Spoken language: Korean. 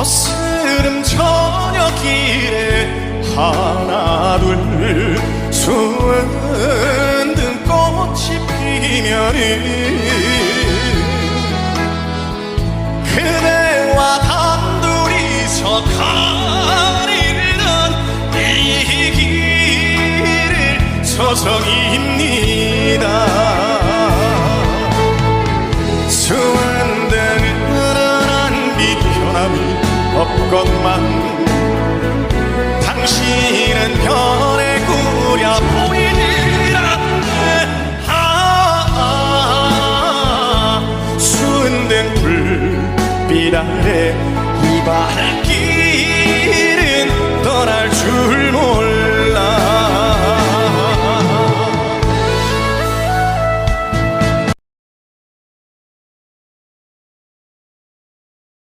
거스름 저녁길에 하나 둘 수은 등 꽃이 피면은 그대와 단둘이서 가리던 이 길을 서성입니다 없건만 당신은 별에 꾸려 보이질 않네 아, 수은된 불빛 아래 이 발길은 떠날